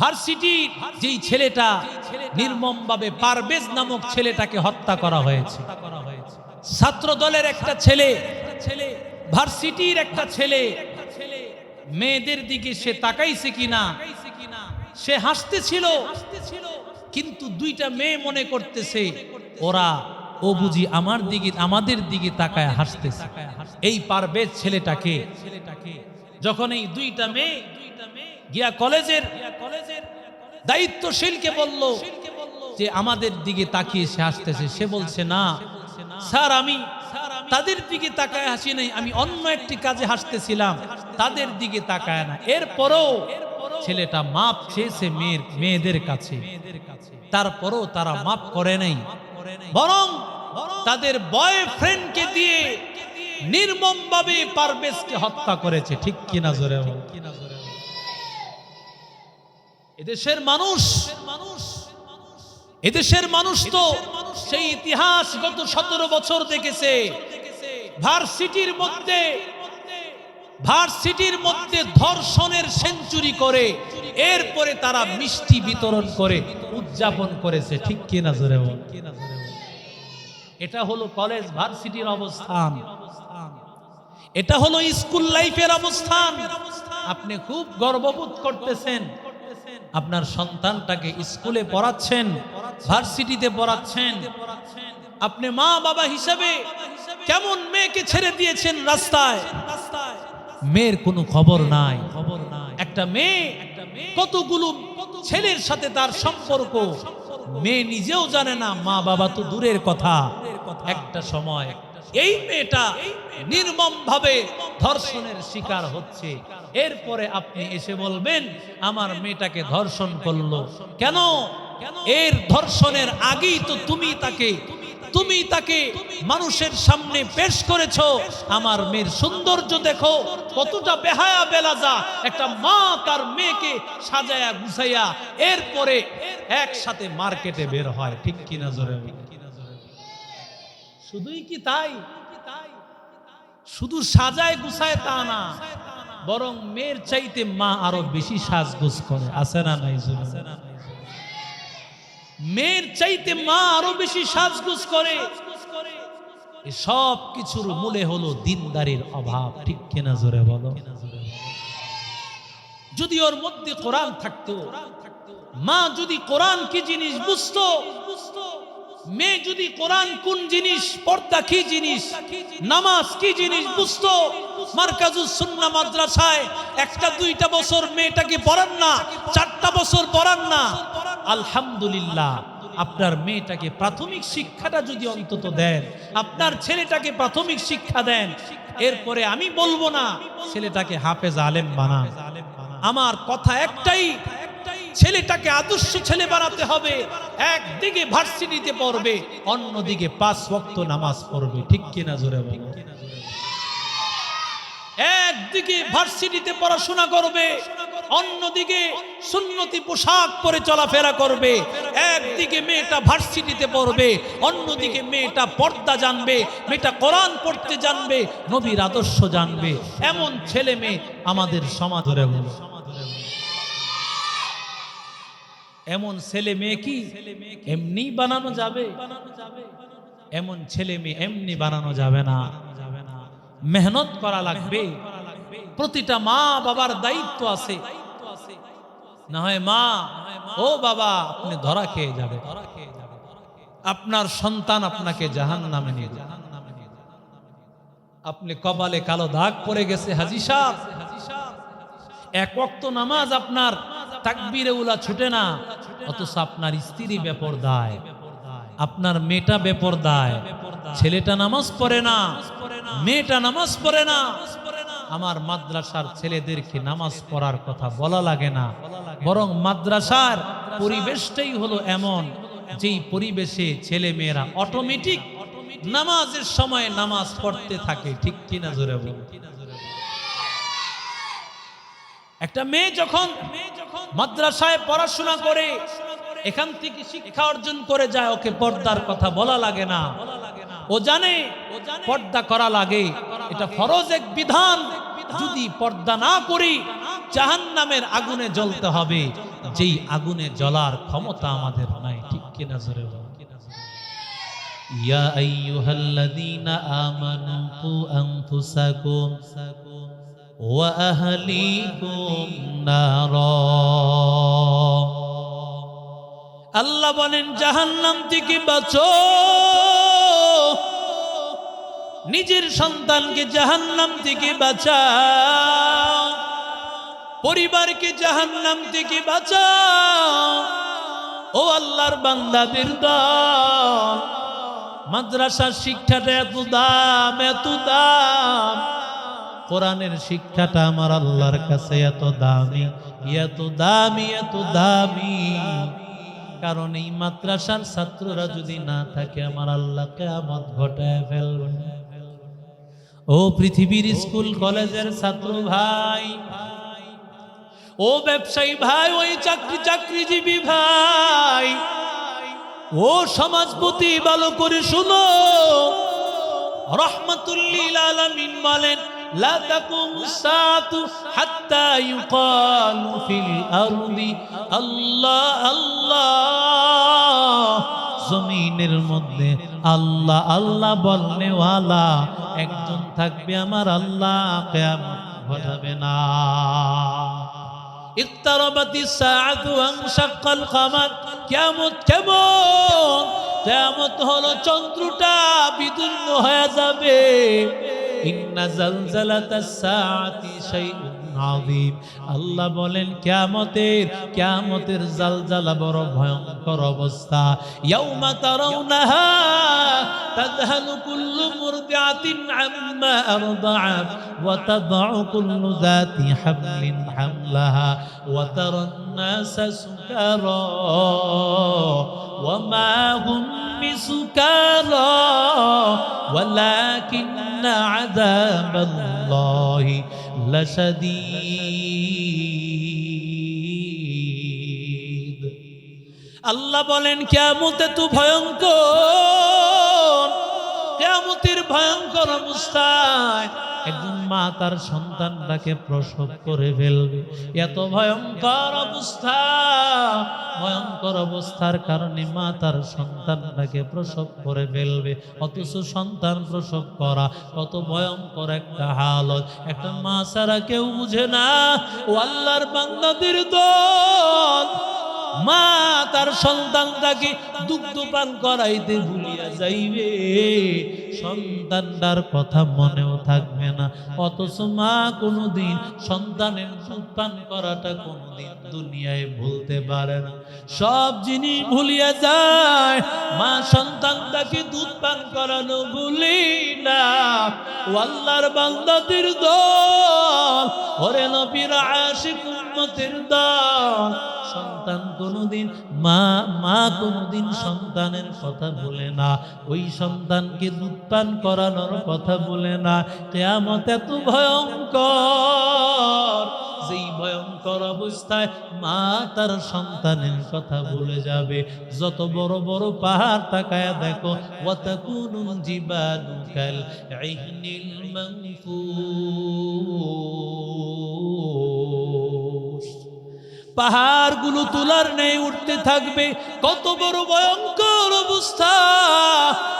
Varsity, যেই ছেলেটা নির্মমভাবে পারভেজ নামক ছেলেটাকে হত্যা করা হয়েছে। ছাত্র দলের একটা ছেলে ছেলে ভার্সিটির একটা ছেলে, মেয়েদের দিকে সে তাকাইছে কিনা, সে হাসতেছিল, কিন্তু দুইটা মেয়ে মনে করতেছে, ওরা ও বুঝি আমার দিকে, আমাদের দিকে তাকায় হাসতেছে। এই পারভেজ ছেলেটাকে, যখন এই দুইটা মেয়ে দুইটা মেয়ে গিয়া কলেজের দায়িত্বশীলকে বলল যে আমাদের দিকে তাকিয়ে সে হাসতেছে। সে বলছে, না, স্যার, আমি তাদের দিকে তাকায় হাসি নাই। আমি অন্য একটি কাজে হাসতেছিলাম। তাদের দিকে তাকায় না। এরপরও ছেলেটা মাপ চেয়েছে মেয়ের, মেয়েদের কাছে। তারপরও তারা মাপ করে নাই। বরং তাদের বয়ফ্রেন্ডকে দিয়ে নির্মম ভাবে পারভেজকে হত্যা করেছে। ঠিক কিনা জোরে বল। এদেশের মানুষ এদেশের মানুষ তো সেই ইতিহাস গত সতেরো বছর দেখেছে। ভার্সিটির মধ্যে ভার্সিটির মধ্যে ধর্ষণের সেঞ্চুরি করে, এরপরে তারা মিষ্টি বিতরণ করে, উদযাপন করেছে। ঠিক কিনা জোরে। এটা হলো কলেজ, ভার্সিটির অবস্থান। এটা হলো স্কুল লাইফের অবস্থান। আপনি খুব গর্ববোধ করতেছেন। আপনার সন্তানটাকে স্কুলে পড়াচ্ছেন, ভার্সিটিতে পড়াচ্ছেন। আপনি মা বাবা হিসাবে কেমন মেয়েকে ছেড়ে দিয়েছেন রাস্তায়? মেয়ের কোনো খবর নাই। খবর নাই একটা মেয়ে কতগুলো ছেলের সাথে তার সম্পর্ক, মেয়ে নিজেও জানে না, মা বাবা তো দূরের কথা। একটা সময় এই মেয়েটা নির্মম ভাবে ধর্ষণের শিকার হচ্ছে। এরপরে আপনি এসে বলবেন, আমার মেয়েটাকে ধর্ষণ করল। কেন? এর ধর্ষণের আগেই তো তুমি তাকে তুমি তাকে মানুষের সামনে পেশ করেছ। আমার মেয়ের সৌন্দর্য দেখো, কতটা বেহায়া বেলাজা। একটা মা তার মেয়েকে সাজায়া গুছাইয়া এরপরে একসাথে মার্কেটে বের হয়। ঠিক কিনা জোরে বল। শুধুই কি তাই? শুধু সাজায় গুছায় তা না, বরং মেয়ের চাইতে মা আরও বেশি সাজগোজ করে। আছে না নাই মেয়ের চাইতে মা আরও বেশি সাজগোজ করে। সব কিছুর মূলে হলো দিনদারির অভাব, ঠিক কিনা জোরে বলো? যদি ওর মধ্যে কোরআন থাকতো, মা যদি কোরআন কি জিনিস বুঝতো মেয়ে যদি কোরআন কোন জিনিস, পর্দা কি জিনিস, নামাজ কি জিনিস, বুঝতো? একটা দুইটা বছর মেয়েটাকে পড়ান না, চারটা বছর পড়ান না? আলহামদুলিল্লাহ, আপনার মেয়েটাকে প্রাথমিক শিক্ষাটা যদি অন্তত দেন, আপনার ছেলেটাকে প্রাথমিক শিক্ষা দেন, এরপরে আমি বলব না, ছেলেটাকে হাফেজ আলেম বানান। আমার কথা একটাই ছেলেটাকে আদর্শ ছেলে বানাতে হবে। একদিকে ভার্সিটিতে পড়বে, অন্যদিকে পাঁচ ওয়াক্ত নামাজ পড়বে। ঠিক কিনা জোরে একদিকে ভার্সিটিতে পড়াশোনা করবে, অন্যদিকে সুন্নতি পোশাক পরে চলাফেরা করবে। একদিকে মেয়েটা ভার্সিটিতে পড়বে, অন্যদিকে মেয়েটা পর্দা জানবে, মেয়েটা কোরআন পড়তে জানবে, নবীর আদর্শ জানবে। এমন ছেলে মেয়ে আমাদের সমাজ ধরে বলো এমন ছেলে মেয়ে কি এমনি বানানো যাবে? এমন ছেলে মেয়ে এমনি বানানো যাবে না। মেহনত করা লাগবে। প্রতিটা মা বাবার দায়িত্ব আছে। না হয় মা, ও বাবা, আপনি ধরা খেয়ে যাবে আপনার সন্তান আপনাকে জাহান নামে নিয়ে যাবে। আপনি কপালে কালো দাগ পড়ে গেছে, হাজি সাহ এক নামাজ আপনার তাকবীরে উলা ছুটে না, অথচ আপনার স্ত্রী বেপরদায়, আপনার মেয়েটা বেপরদায়, ছেলেটা নামাজ পড়ে না, মেয়েটা নামাজ পড়ে না। আমার মাদ্রাসার ছেলেদেরকে নামাজ পড়ার কথা বলা লাগে না। বরং মাদ্রাসার পরিবেশটাই হলো এমন, যেই পরিবেশে ছেলে মেয়েরা অটোমেটিক নামাজের সময় নামাজ পড়তে থাকে, ঠিক কিনা জোরে বল একটা মেয়ে যখন মাদ্রাসায় পড়াশোনা করে এখান থেকে শিক্ষা অর্জন করে যায়, ওকে পর্দার কথা বলা লাগে না। ও জানে পর্দা করা লাগে। এটা ফরজ এক বিধান। যদি পর্দা না করি, জাহান্নামের আগুনে জ্বলতে হবে। যেই আগুনে জ্বলার ক্ষমতা আমাদের নাই, ঠিক কিনা জোরে ইয়া আইয়ুহাল্লাযীনা আমানু কু আনফুসাকুম। ওয়া আহলিকুম নারা। আল্লাহ বলেন, জাহান্নাম থেকে বাঁচো। নিজের সন্তানকে জাহান্নাম থেকে বাঁচাও। পরিবারকে জাহান্নাম থেকে বাঁচাও। ও আল্লাহর বান্দাদের দল, মাদ্রাসার শিক্ষাটা এত দাম এত দাম। কোরআনের শিক্ষাটা আমার আল্লাহর কাছে এত দামি এত দামি এত দামি। কারণ এই মাদ্রাসার ছাত্ররা যদি না থাকে, আমার আল্লাহ কেমন ঘটায় ফেলবে। ও পৃথিবীর স্কুল, কলেজের ছাত্র ভাই, ও ব্যবসায়ী ভাই, ওই চাকরি, চাকরিজীবী ভাই, ও সমাজপতি, ভালো করে শুনো। রহমতুল্লিল আলামিন বলেন لا تقوم الساعة حتى يقال في الأرض الله الله জমিনের মধ্যে আল্লাহ আল্লাহ বলনেওয়ালা একজন থাকবে আমার আল্লাহ কেয়ামত ঘটাবে না اقتربت الساعة وانشق القمر কেমন কেমন কেমত হলো চন্দ্রটা বিদুর্ণ হয়ে যাবে আল্লাহ বলেন, কিয়ামতের কিয়ামতের জালজালা বড় ভয়ঙ্কর অবস্থা। ইয়াউমা তারাউনাহা তাযহালু কুল্লু মুরদিআতিন আম্মা আরদাআত ওয়া তাদউ কুল্লু যাতি হামলিন হামলাহা। ওয়া তারান নাসা সুকারা ওয়া মা হুম বিসুকারা ولكن عذاب الله لشديد আল্লাহ বলেন কেমতে তো ভয়ঙ্কর কেমতের ভয়ঙ্কর অবস্থায় একজন মা তার সন্তানটাকে প্রসব করে ফেলবে। এত ভয়ঙ্কর অবস্থা, ভয়ঙ্কর অবস্থার কারণে মা তার সন্তানটাকে প্রসব করে ফেলবে। অথচ সন্তান প্রসব করা কত ভয়ঙ্কর একটা হালত। একটা মা ছাড়া কেউ বুঝে না, ও আল্লাহর বান্দাদের দল। মা তার সন্তানটাকে দুগ্ধ পান করাইতে ভুলিয়া যাইবে। সন্তানটার কথা মনেও থাকবে না। অথচ মা কোনোদিন সন্তানের পান করাটা কোনোদিন দুনিয়ায় ভুলতে পারে না। সব জিনিস ভুলিয়া যায়। মা সন্তানটাকে দুধ পান করানো ভুলি না। আল্লাহর বান্দাদের দল। ওরে নবীর আশিক উম্মতের দল। সন্তান কোনোদিন, মা মা কোনোদিন সন্তানের কথা বলে না। ওই সন্তানকে দুধ পান করানোর কথা বলে না। কেয়ামত এত ভয়ঙ্কর, যেই ভয়ঙ্কর অবস্থায় মা তার সন্তানের কথা বলে যাবে। যত বড় বড় পাহাড় তাকায় দেখো, ওয়াতাকুনুল জিবালু কাল ইহনিল মানফুস। পাহাড়গুলো তোলার নেই উঠতে থাকবে। কত বড় ভয়ঙ্কর অবস্থা।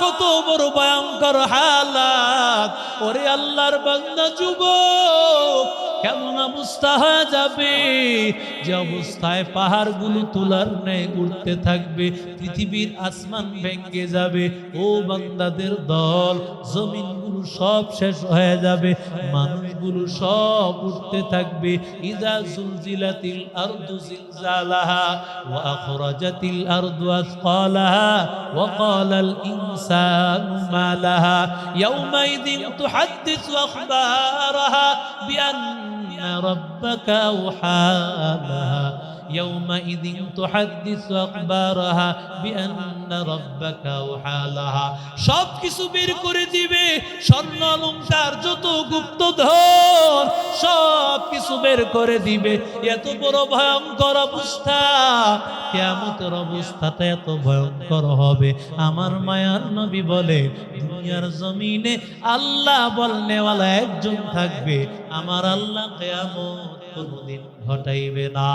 কত বড় ভয়ঙ্কর হালাত। ওরে আল্লাহর বান্দা যুবক, কেমন অবস্থা হয়ে যাবে? যে অবস্থায় পাহাড়গুলো তোলার নেই উঠতে থাকবে, পৃথিবীর আসমান ভেঙ্গে যাবে। ও বান্দাদের দল জমিনগুলো সব শেষ হয়ে যাবে। মানুষগুলো সব উঠতে থাকবে। ইজা জুলজিলাতিল আরদু জিলজালাহা ওয়া আখরাজাতিল আরদু আসqalaha ওয়া ক্বালাল ইনসানু মা লাহা ইয়াউমাইযিন তুহাদ্দিসু আখবারাহা বিআন্না রাব্বাকা আওহা লাহা يومئذ تحدث أخبارها بأن ربك أوحى لها সব কিছু বের করে দিবে স্বর্ণ অলংকার যত গুপ্তধন সব কিছু বের করে দিবে এত বড় ভয়ঙ্কর অবস্থা কেমতের অবস্থাটা এত ভয়ঙ্কর হবে আমার মায়ার নবী বলে দুনিয়ার জমিনে আল্লাহ বলনেওয়ালা একজন থাকবে আমার আল্লাহ কেয়ামত কোনোদিন ঘটাইবে না।